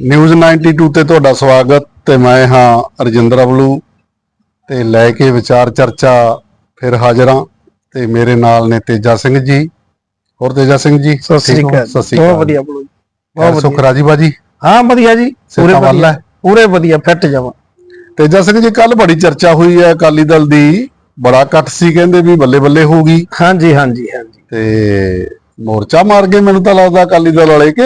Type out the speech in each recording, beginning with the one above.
News 92 ਤੇ ਤੁਹਾਡਾ ਸਵਾਗਤ ਤੇ ਮੈਂ ਹਾਂ ਰਜਿੰਦਰ ਅਬਲੂ ਤੇ ਲੈ ਕੇ ਵਿਚਾਰ ਚਰਚਾ ਫਿਰ ਹਾਜ਼ਰ ਹਾਂ ਤੇ ਮੇਰੇ ਨਾਲ ਨੇ ਤੇਜਾ ਸਿੰਘ ਜੀ। ਹੋਰ ਤੇਜਾ ਸਿੰਘ ਜੀ ਸਤਿ ਸ੍ਰੀ? ਅਕਾਲ। ਬਹੁਤ ਵਧੀਆ ਬੋਲੋ ਜੀ। ਹੋਰ ਬਹੁਤ ਸੁਖ ਵਧੀਆ। ਰਾਜੀ ਬਾਜੀ? ਹਾਂ ਵਧੀਆ ਜੀ। ਪੂਰੇ ਸਿਹਤਾਂ ਵੱਲ ਵਧੀਆ। ਹੈ? ਪੂਰੇ ਵਧੀਆ ਫਿੱਟ ਜਾਵਾਂ। ਤੇਜਾ ਸਿੰਘ ਜੀ ਕੱਲ ਬੜੀ ਚਰਚਾ ਹੋਈ ਹੈ ਅਕਾਲੀ ਦਲ ਦੀ। ਬੜਾ ਇਕੱਠ ਸੀ ਕਹਿੰਦੇ ਵੀ ਬੱਲੇ ਬੱਲੇ ਹੋਊਗੀ ਹਾਂਜੀ ਹਾਂਜੀ ਹਾਂਜੀ। ਤੇ ਮੋਰਚਾ ਮਾਰ ਗਏ ਮੈਨੂੰ ਤਾਂ ਲੱਗਦਾ ਅਕਾਲੀ ਦਲ ਵਾਲੇ ਕਿ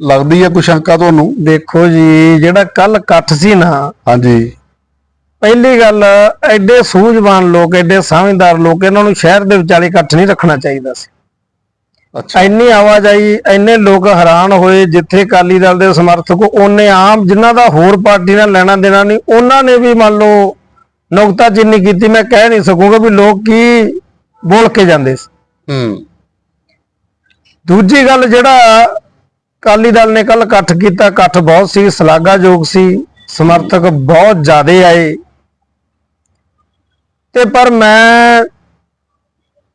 ਲੱਗਦੀ ਹੈ ਕੁਛ ਸ਼ੰਕਾ ਤੁਹਾਨੂੰ? ਦੇਖੋ ਜੀ ਜਿਹੜਾ ਕੱਲ ਇਕੱਠ ਸੀ ਨਾ ਹਾਂਜੀ। ਪਹਿਲੀ ਗੱਲ ਐਡੇ ਸੂਝਵਾਨ ਲੋਕ ਐਡੇ ਸਮਝਦਾਰ ਲੋਕ ਇਹਨਾਂ ਨੂੰ ਸ਼ਹਿਰ ਦੇ ਵਿਚਾਲੇ ਇਕੱਠ ਨਹੀਂ ਰੱਖਣਾ ਚਾਹੀਦਾ ਸੀ। ਅੱਛਾ। ਇੰਨੀ ਆਵਾਜਾਈ ਇੰਨੇ ਲੋਕ ਹੈਰਾਨ ਹੋਏ ਜਿੱਥੇ ਅਕਾਲੀ ਦਲ ਦੇ ਸਮਰਥਕ ਉਹਨੇ ਆਮ ਜਿਨ੍ਹਾਂ ਦਾ ਹੋਰ ਪਾਰਟੀ ਨਾਲ ਲੈਣਾ ਦੇਣਾ ਨਹੀਂ ਉਹਨਾਂ ਨੇ ਵੀ ਮੰਨ ਲਓ ਨੁਕਤਾਚੀਨੀ ਕੀਤੀ ਮੈਂ ਕਹਿ ਨਹੀਂ ਸਕੂੰਗਾ ਵੀ ਲੋਕ ਕੀ ਬੋਲ ਕੇ ਜਾਂਦੇ ਸੀ। ਹੂੰ। ਦੂਜੀ ਗੱਲ ਜਿਹੜਾ ਅਕਾਲੀ ਦਲ ਨੇ ਕੱਲ ਇਕੱਠ ਕੀਤਾ ਇਕੱਠ ਬਹੁਤ ਸੀ ਸ਼ਲਾਘਾਯੋਗ ਸੀ ਸਮਰਥਕ ਬਹੁਤ ਜ਼ਿਆਦੇ ਆਏ। ਤੇ ਪਰ ਮੈਂ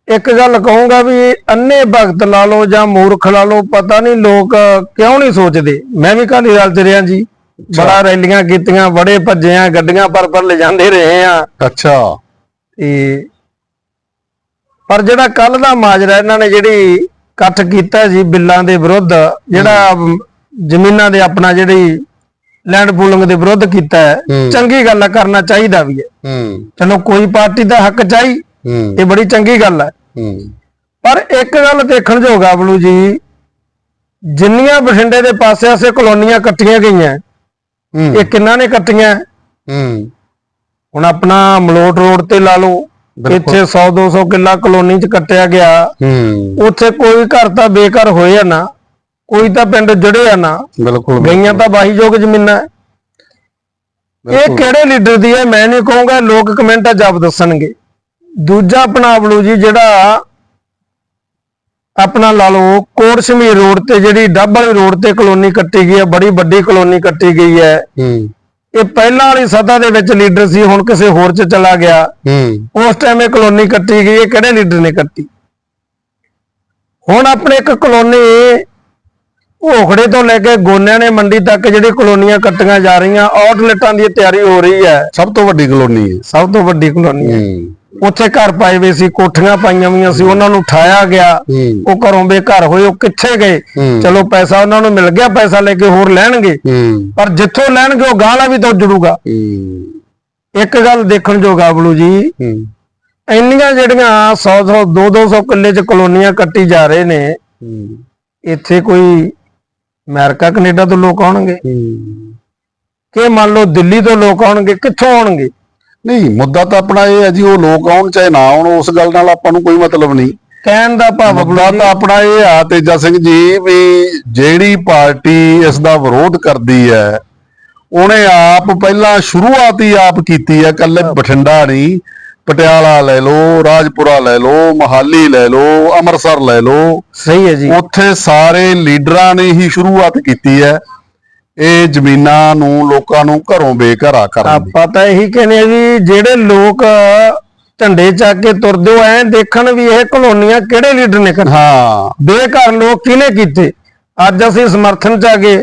ਇੱਕ ਗੱਲ ਕਹੂੰਗਾ ਵੀ ਅੰਨੇ ਭਗਤ ਲਾ ਲਓ ਜਾਂ ਮੂਰਖ ਲਾ ਲਓ ਪਤਾ ਨਹੀਂ ਲੋਕ ਕਿਉਂ ਨਹੀਂ ਸੋਚਦੇ। ਮੈਂ ਵੀ ਅਕਾਲੀ ਦਲ ਚ ਰਿਹਾ ਜੀ। ਬੜਾ ਰੈਲੀਆਂ ਕੀਤੀਆਂ ਬੜੇ ਭੱਜੇ ਆ ਗੱਡੀਆਂ ਪਰ ਪਰ ਲੈ ਜਾਂਦੇ ਰਹੇ ਆ। ਅੱਛਾ। ਤੇ ਪਰ ਜਿਹੜਾ ਕੱਲ ਦਾ ਮਾਜਰਾ ਇਹਨਾਂ ਨੇ ਜਿਹੜੀ ਇਕੱਠ ਕੀਤਾ ਜੀ ਬਿੱਲਾਂ ਦੇ ਵਿਰੁੱਧ ਜਿਹੜਾ ਜ਼ਮੀਨਾਂ ਦੇ ਆਪਣਾ ਜਿਹੜੀ ਲੈਂਡ ਪੂਲਿੰਗ ਦੇ ਵਿਰੁੱਧ ਕੀਤਾ ਹੈ। ਚੰਗੀ ਗੱਲ ਕਰਨਾ ਚਾਹੀਦਾ ਵੀ ਹੈ। ਚਲੋ ਕੋਈ ਪਾਰਟੀ ਦਾ ਹੱਕ ਚਾਹੀ ਇਹ ਬੜੀ ਚੰਗੀ ਗੱਲ ਹੈ। ਪਰ ਇੱਕ ਗੱਲ ਦੇਖਣ ਯੋਗ ਆ ਬਲੂ ਜੀ ਜਿੰਨੀਆਂ ਬਠਿੰਡੇ ਦੇ ਪਾਸੇ ਆਸੇ ਕਲੋਨੀਆਂ ਕੱਟੀਆਂ ਗਈਆਂ ਇਹ ਕਿੰਨਾਂ ਨੇ ਕੱਟੀਆਂ? ਹੁਣ ਆਪਣਾ ਮਲੋਟ ਰੋਡ ਤੇ ਲਾ ਲਓ। ਇੱਥੇ 100 200 ਕਿੱਲਾ ਕਲੋਨੀ ਚ ਕੱਟਿਆ ਗਿਆ। ਹੂੰ। ਉੱਥੇ ਕੋਈ ਘਰ ਤਾਂ ਬੇਘਰ ਹੋਏ ਆ ਨਾ ਕੋਈ ਤਾਂ ਪਿੰਡ ਜੁੜੇ ਆ ਨਾ ਬਿਲਕੁਲ ਗਈਆਂ ਤਾਂ ਵਾਹੀਯੋਗ ਜ਼ਮੀਨਾਂ। ਇਹ। ਕਿਹੜੇ ਲੀਡਰ ਦੀ ਹੈ ਮੈਂ ਨਹੀਂ ਕਹੂੰਗਾ ਲੋਕ ਕਮੈਂਟਾਂ ਜਬ ਦੱਸਣਗੇ। ਦੂਜਾ ਆਪਣਾ ਬਲੂ ਜੀ ਜਿਹੜਾ ਆਪਣਾ ਲਾ ਲਓ ਕੋਟ ਸ਼ਮੀਰ ਰੋਡ ਤੇ ਜਿਹੜੀ ਡੱਬ ਵਾਲੀ ਰੋਡ ਤੇ ਕਲੋਨੀ ਕੱਟੀ ਗਈ ਹੈ ਬੜੀ ਵੱਡੀ ਕਲੋਨੀ ਕੱਟੀ ਗਈ ਹੂੰ। ਇਹ ਪਹਿਲਾਂ ਵਾਲੀ ਸੱਤਾ ਦੇ ਵਿੱਚ ਲੀਡਰ ਸੀ ਹੁਣ ਕਿਸੇ ਹੋਰ 'ਚ ਚਲਾ ਗਿਆ। ਹੂੰ। ਉਸ ਟਾਈਮ ਇਹ ਕਲੋਨੀ ਕੱਟੀ ਗਈ ਇਹ ਕਿਹੜੇ ਲੀਡਰ ਨੇ ਕੱਟੀ? ਹੁਣ ਆਪਣੇ ਇੱਕ ਕਲੋਨੀ ਭੋਖੜੇ ਤੋਂ ਲੈ ਕੇ ਗੋਨਿਆਂ ਨੇ ਮੰਡੀ ਤੱਕ ਜਿਹੜੀ ਕਲੋਨੀਆਂ ਕੱਟੀਆਂ ਜਾ ਰਹੀਆਂ ਆਊਟਲੈਟਾਂ ਦੀ ਤਿਆਰੀ ਹੋ ਰਹੀ ਹੈ। ਸਭ ਤੋਂ ਵੱਡੀ ਕਲੋਨੀ ਹੈ। ਸਭ ਤੋਂ ਵੱਡੀ ਕਲੋਨੀ ਹੈ। ਹੂੰ। ਉੱਥੇ ਘਰ ਪਾਏ ਵੇ ਸੀ ਕੋਠੀਆਂ ਪਾਈਆਂ ਹੋਈਆਂ ਸੀ ਉਹਨਾਂ ਨੂੰ ਉਠਾਇਆ ਗਿਆ। ਉਹ ਘਰੋਂ ਬੇਘਰ ਹੋਏ ਉਹ ਕਿੱਥੇ ਗਏ। ਚਲੋ ਪੈਸਾ ਉਹਨਾਂ ਨੂੰ ਮਿਲ ਗਿਆ ਪੈਸਾ ਲੈ ਕੇ ਹੋਰ ਲੈਣਗੇ। ਪਰ ਜਿੱਥੋਂ ਲੈਣਗੇ ਉਹ ਗਾਲਾ ਵੀ ਤਾਂ ਜੁੜੂਗਾ ਇੱਕ ਗੱਲ ਦੇਖਣ ਜੋਗਾ ਬਲੂ ਜੀ। ਇੰਨੀਆਂ ਜਿਹੜੀਆਂ 100 100 2 200 ਕਿੱਲੇ ਚ ਕਲੋਨੀਆਂ ਕੱਟੀ ਜਾ ਰਹੇ ਨੇ ਇੱਥੇ ਕੋਈ ਅਮਰੀਕਾ ਕੈਨੇਡਾ ਤੋਂ ਲੋਕ ਆਉਣਗੇ। ਕਿ ਮੰਨ ਲਓ ਦਿੱਲੀ ਤੋਂ ਲੋਕ ਆਉਣਗੇ ਕਿੱਥੋਂ ਆਉਣਗੇ? ਨਹੀਂ ਮੁੱਦਾ ਤਾਂ ਆਪਣਾ ਇਹ ਹੈ ਜੀ ਉਹ ਲੋਕ ਆਉਣ ਚਾਹੇ ਨਾ ਆਉਣ ਉਸ ਗੱਲ ਨਾਲ ਆਪਾਂ ਨੂੰ ਕੋਈ ਮਤਲਬ ਨਹੀਂ। ਕਹਿਣ ਦਾ ਭਾਵ ਮੁੱਦਾ ਤਾਂ ਆਪਣਾ ਇਹ ਆ ਤੇਜਾ ਸਿੰਘ ਜੀ ਵੀ ਜਿਹੜੀ ਪਾਰਟੀ ਇਸ ਦਾ ਵਿਰੋਧ ਕਰਦੀ ਹੈ ਉਹਨੇ ਆਪ ਪਹਿਲਾਂ ਸ਼ੁਰੂਆਤ ਹੀ ਆਪ ਕੀਤੀ ਹੈ ਕੱਲੇ ਬਠਿੰਡਾ ਨਹੀਂ ਪਟਿਆਲਾ ਲੈ ਲਓ ਰਾਜਪੁਰਾ ਲੈ ਲਓ ਮਹਾਲੀ ਲੈ ਲਓ ਅੰਮ੍ਰਿਤਸਰ ਲੈ ਲਓ। ਸਹੀ ਹੈ ਜੀ। ਉੱਥੇ ਸਾਰੇ ਲੀਡਰਾਂ ਨੇ ਹੀ ਸ਼ੁਰੂਆਤ ਕੀਤੀ ਹੈ। ਇਹ ਜ਼ਮੀਨਾਂ ਨੂੰ ਲੋਕਾਂ ਨੂੰ ਘਰੋਂ ਬੇਘਰਾ ਕਰਨ ਦੀ। ਆਪਾਂ ਤਾਂ ਇਹੀ ਕਹਿੰਦੇ ਆ ਵੀ ਜਿਹੜੇ ਲੋਕ ਝੰਡੇ ਚੱਕ ਕੇ ਤੁਰਦੇ ਹੋ ਐ ਦੇਖਣ ਵੀ ਇਹ ਕਲੋਨੀਆਂ ਕਿਹੜੇ ਲੀਡਰ ਨੇ ਕਰ ਹਾਂ। ਬੇਘਰ ਲੋਕ ਕਿਹਨੇ ਕੀਤੇ? ਅੱਜ ਅਸੀਂ ਸਮਰਥਨ ਚ ਆ ਗਏ।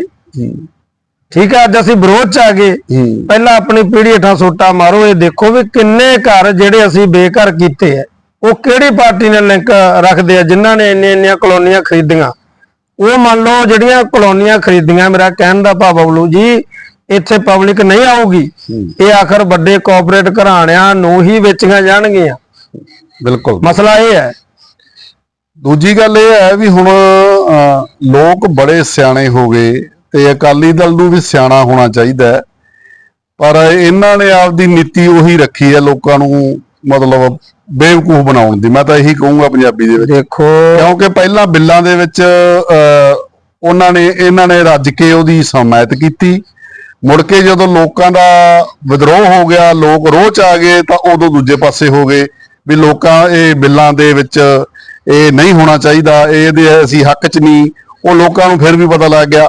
ਠੀਕ ਹੈ ਅੱਜ ਅਸੀਂ ਵਿਰੋਧ ਚ ਆ ਗਏ। ਹੂੰ। ਪਹਿਲਾਂ ਆਪਣੀ ਪੀੜ੍ਹੀ ਹੇਠਾਂ ਸੋਟਾ ਮਾਰੋ ਇਹ ਦੇਖੋ ਵੀ ਕਿੰਨੇ ਘਰ ਜਿਹੜੇ ਅਸੀਂ ਬੇਘਰ ਕੀਤੇ ਐ ਉਹ ਕਿਹੜੀ ਪਾਰਟੀ ਨਾਲ ਲਿੰਕ ਰੱਖਦੇ ਆ ਜਿਨ੍ਹਾਂ ਨੇ ਇੰਨੀਆਂ ਇੰਨੀਆਂ ਕਲੋਨੀਆਂ ਖਰੀਦੀਆਂ? ਉਹ ਮੰਨ ਲਓ ਜਿਹੜੀਆਂ ਕਲੋਨੀਆਂ ਖਰੀਦੀਆਂ ਮੇਰਾ ਕਹਿਣ ਦਾ ਭਾਵ ਬਬਲੂ ਜੀ ਇੱਥੇ ਪਬਲਿਕ ਨਹੀਂ ਆਊਗੀ। ਇਹ ਆਖਰ ਵੱਡੇ ਕਾਰਪੋਰੇਟ ਘਰਾਣਿਆਂ ਨੂੰ ਹੀ ਵੇਚੀਆਂ ਜਾਣਗੀਆਂ। ਬਿਲਕੁਲ। ਮਸਲਾ ਇਹ ਹੈ। ਦੂਜੀ ਗੱਲ ਇਹ ਹੈ ਵੀ ਹੁਣ ਲੋਕ ਬੜੇ ਸਿਆਣੇ ਹੋ ਗਏ ਤੇ ਅਕਾਲੀ ਦਲ ਨੂੰ ਵੀ ਸਿਆਣਾ ਹੋਣਾ ਚਾਹੀਦਾ ਪਰ ਇਹਨਾਂ ਨੇ ਆਪਦੀ ਨੀਤੀ ਉਹੀ ਰੱਖੀ ਹੈ ਲੋਕਾਂ ਨੂੰ ਮਤਲਬ ਬੇਵਕੂਫ ਬਣਾਉਣ ਦੀ ਮੈਂ ਤਾਂ ਇਹੀ ਕਹੂੰਗਾ ਪੰਜਾਬੀ ਦੇ ਵਿੱਚ। ਦੇਖੋ। ਕਿਉਂਕਿ ਪਹਿਲਾਂ ਬਿੱਲਾਂ ਦੇ ਵਿੱਚ ਉਹਨਾਂ ਨੇ ਇਹਨਾਂ ਨੇ ਰੱਜ ਕੇ ਉਹਦੀ ਹਮਾਇਤ ਕੀਤੀ। ਮੁੜ ਕੇ ਜਦੋਂ ਲੋਕਾਂ ਦਾ ਵਿਦਰੋਹ ਹੋ ਗਿਆ ਲੋਕ ਰੋਹ ਚ ਆ ਗਏ ਤਾਂ ਉਦੋਂ ਦੂਜੇ ਪਾਸੇ ਹੋ ਗਏ ਵੀ ਲੋਕਾਂ ਇਹ ਬਿੱਲਾਂ ਦੇ ਵਿੱਚ ਇਹ ਨਹੀਂ ਹੋਣਾ ਚਾਹੀਦਾ ਇਹ ਇਹਦੇ ਅਸੀਂ ਹੱਕ ਚ ਨਹੀਂ। ਉਹ ਲੋਕਾਂ ਨੂੰ ਫਿਰ ਵੀ ਪਤਾ ਲੱਗ ਗਿਆ।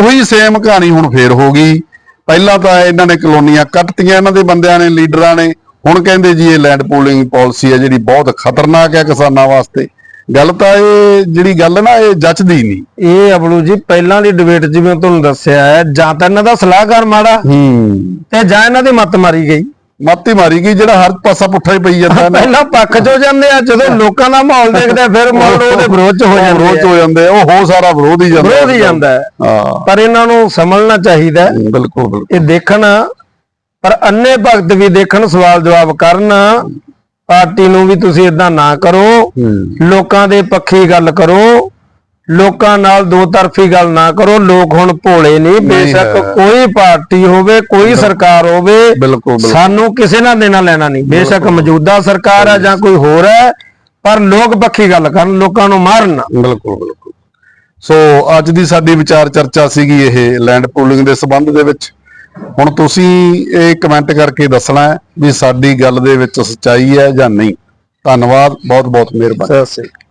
ਉਹੀ ਸੇਮ ਕਹਾਣੀ ਹੁਣ ਫੇਰ ਹੋ ਗਈ। ਪਹਿਲਾਂ ਤਾਂ ਇਹਨਾਂ ਨੇ ਕਲੋਨੀਆਂ ਕੱਟਤੀਆਂ ਇਹਨਾਂ ਦੇ ਬੰਦਿਆਂ ਨੇ ਲੀਡਰਾਂ ਨੇ। ਹੁਣ ਕਹਿੰਦੇ ਜੀ ਇਹ ਲੈਂਡ ਪੂਲਿੰਗ ਪਾਲਿਸੀ ਹੈ ਜਿਹੜੀ ਬਹੁਤ ਖਤਰਨਾਕ ਹੈ ਕਿਸਾਨਾਂ ਵਾਸਤੇ। ਗੱਲ ਤਾਂ ਇਹ ਜਿਹੜੀ ਗੱਲ ਨਾ ਇਹ ਜੱਚਦੀ ਨਹੀਂ। ਇਹ ਅਬਲੂ ਜੀ ਪਹਿਲਾਂ ਦੀ ਡਿਬੇਟ ਜਿਵੇਂ ਤੁਹਾਨੂੰ ਦੱਸਿਆ ਹੈ ਜਾਂ ਤਾਂ ਇਹਨਾਂ ਦਾ ਸਲਾਹਕਾਰ ਮਾੜਾ ਹੂੰ। ਤੇ ਜਾਂ ਇਹਨਾਂ ਦੀ ਮੱਤ ਮਾਰੀ ਗਈ। ਮੱਤੀ ਮਾਰੀ ਗਈ ਜਿਹੜਾ ਹਰ ਪਾਸਾ ਪੁੱਠਾ ਹੀ ਪਈ ਜਾਂਦਾ ਨਾ। ਪਹਿਲਾਂ ਪੱਖ ਚ ਹੋ ਜਾਂਦੇ ਆ ਜਦੋਂ ਲੋਕਾਂ ਦਾ ਮਾਹੌਲ ਦੇਖਦੇ ਫਿਰ ਮਾਹੌਲ ਉਹਦੇ ਵਿਰੋਧ ਚ ਹੋ ਜਾਂਦੇ ਵਿਰੋਧ ਹੋ ਜਾਂਦੇ ਉਹ ਹੋ ਸਾਰਾ ਵਿਰੋਧ ਹੀ ਜਾਂਦਾ। ਵਿਰੋਧ ਹੀ ਜਾਂਦਾ। ਪਰ ਇਹਨਾਂ ਨੂੰ ਸਮਝਣਾ ਚਾਹੀਦਾ। ਹੈ, ਬਿਲਕੁਲ ਬਿਲਕੁਲ। ਇਹ ਦੇਖਣ ਪਰ ਅੰਨੇ ਭਗਤ ਵੀ ਦੇਖਣ ਸਵਾਲ ਜਵਾਬ ਕਰਨ ਪਾਰਟੀ ਨੂੰ ਵੀ ਤੁਸੀਂ ਇਦਾਂ ਨਾ ਕਰੋ ਲੋਕਾਂ ਦੇ ਪੱਖੀ ਗੱਲ ਕਰੋ ਲੋਕਾਂ ਨਾਲ ਦੋ ਤਰਫੀ ਗੱਲ ਨਾ ਕਰੋ ਲੋਕ ਹੁਣ ਭੋਲੇ ਨਹੀਂ ਬੇਸ਼ੱਕ। ਕੋਈ ਪਾਰਟੀ ਹੋਵੇ ਕੋਈ ਸਰਕਾਰ ਹੋਵੇ ਸਾਨੂੰ ਕਿਸੇ ਨਾਲ ਦੇਣਾ ਲੈਣਾ ਨਹੀਂ। ਬੇਸ਼ੱਕ ਮੌਜੂਦਾ ਸਰਕਾਰ ਹੈ ਜਾਂ ਕੋਈ ਹੋਰ ਹੈ ਪਰ ਲੋਕ ਪੱਖੀ ਗੱਲ ਕਰਨ ਲੋਕਾਂ ਨੂੰ ਮਾਰਨ। ਬਿਲਕੁਲ ਬਿਲਕੁਲ। ਸੋ ਅੱਜ ਦੀ ਸਾਡੀ ਵਿਚਾਰ ਚਰਚਾ ਸੀਗੀ ਇਹ ਲੈਂਡ ਪੂਲਿੰਗ ਦੇ ਸੰਬੰਧ ਦੇ ਵਿੱਚ। ਹੁਣ ਤੁਸੀਂ ਇਹ ਕਮੈਂਟ ਕਰਕੇ ਦੱਸਣਾ ਵੀ ਸਾਡੀ ਗੱਲ ਦੇ ਵਿੱਚ ਸੱਚਾਈ ਹੈ ਜਾਂ ਨਹੀਂ। ਧੰਨਵਾਦ ਬਹੁਤ ਬਹੁਤ ਮਿਹਰਬਾਨੀ। ਸਤਿ ਸ੍ਰੀ ਅਕਾਲ।